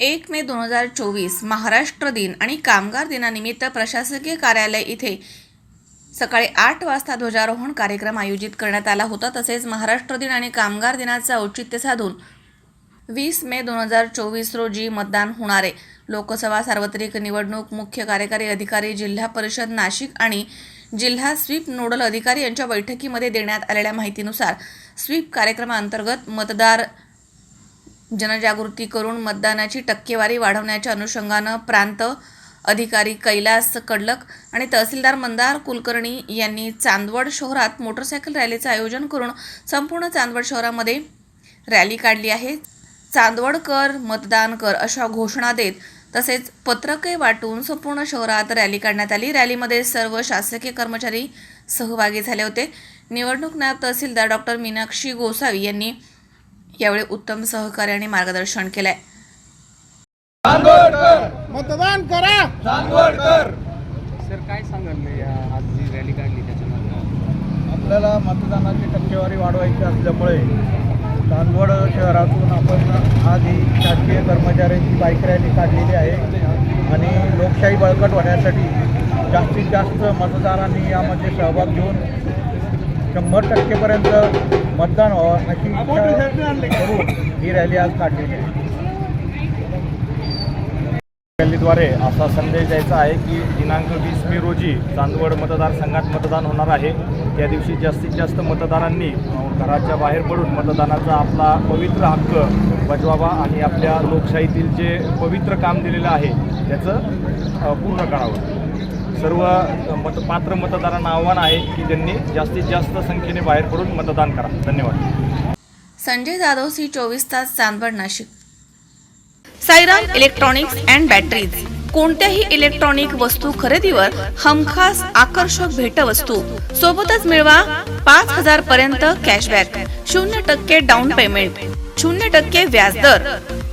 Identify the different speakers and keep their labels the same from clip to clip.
Speaker 1: एक मे दोन हजार चोवीस महाराष्ट्र दिन आणि कामगार दिनानिमित्त प्रशासकीय कार्यालय इथे सकाळी आठ वाजता ध्वजारोहण कार्यक्रम आयोजित करण्यात आला होता. तसेच महाराष्ट्र दिन आणि कामगार दिनाचं औचित्य साधून वीस मे दोन हजार चोवीस रोजी मतदान होणारे. लोकसभा सार्वत्रिक निवडणूक मुख्य कार्यकारी अधिकारी जिल्हा परिषद नाशिक आणि जिल्हा स्वीप नोडल अधिकारी यांच्या बैठकीमध्ये देण्यात आलेल्या माहितीनुसार स्वीप कार्यक्रमाअंतर्गत मतदार जनजागृती करून मतदानाची टक्केवारी वाढवण्याच्या अनुषंगानं प्रांत अधिकारी कैलास कडलक आणि तहसीलदार मंदार कुलकर्णी यांनी चांदवड शहरात मोटरसायकल रॅलीचं आयोजन करून संपूर्ण चांदवड शहरामध्ये रॅली काढली आहे. चांदवड कर मतदान कर अशा घोषणा देत तसेच पत्रके वाटून संपूर्ण शहरात रॅली काढण्यात आली. रॅलीमध्ये सर्व शासकीय कर्मचारी सहभागी झाले होते. निवडणूक नायब तहसीलदार डॉक्टर मीनाक्षी गोसावी यांनी यावेळी उत्तम सहकार्य आणि मार्गदर्शन केलंय.
Speaker 2: मतदान करा!
Speaker 3: सर काय सांगाल आज जी रॅली काढली त्याच्यामध्ये
Speaker 2: आपल्याला मतदानाची टक्केवारी वाढवायची असल्यामुळे चांदवड शहरातून आपण आज ही शासकीय कर्मचाऱ्यांची बाईक रॅली काढलेली आहे आणि लोकशाही बळकट होण्यासाठी जास्तीत जास्त मतदारांनी यामध्ये सहभाग घेऊन शंभर टक्केपर्यंत मतदान व्हावं अशी करून ही रॅली आज काढलेली आहे.
Speaker 4: रॅलीद्वारे असा संदेश द्यायचा आहे की दिनांक वीस मे रोजी चांदवड मतदारसंघात मतदान होणार आहे. त्या दिवशी जास्तीत जास्त मतदारांनी घराच्या बाहेर पडून मतदानाचा आपला पवित्र हक्क बजवावा आणि आपल्या लोकशाहीतील जे पवित्र काम दिलेलं आहे त्याचं पूर्ण करावं. सर्व मत पात्र मतदारांना आव्हान आहे की ज्यांनी जास्तीत जास्त संख्येने बाहेर पडून मतदान करा. धन्यवाद.
Speaker 1: संजय जाधव सी चोवीस तास Chandwad Nashik. Sairam electronics and batteries. कोणत्याही इलेक्ट्रॉनिक वस्तू खरेदीवर हमखास आकर्षक भेटवस्तू. सोबतच मिळवा पाच हजार पर्यंत कॅशबॅक शून्य टक्के डाऊन पेमेंट शून्य टक्के व्याजदर.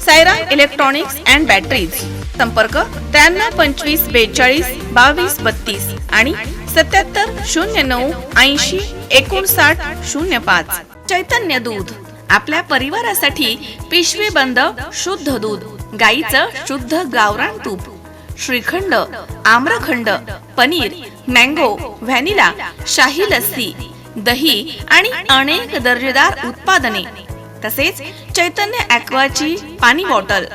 Speaker 1: Saira electronics and batteries. संपर्क त्र्याण्णव पंचवीस बेचाळीस बावीस बत्तीस आणि सत्याहत्तर शून्य नऊ ऐंशी एकोणसाठ शून्य पाच. चैतन्य दूध. आपल्या परिवारासाठी पिशवी बंद शुद्ध दूध. गाईचं शुद्ध गावरान तूप. श्रीखंड आम्रखंड पनीर मँगो व्हॅनिला शाही लस्सी दही आणि अनेक दर्जेदार उत्पादने. तसेच चैतन्य ॲक्वाची पाणी बॉटल.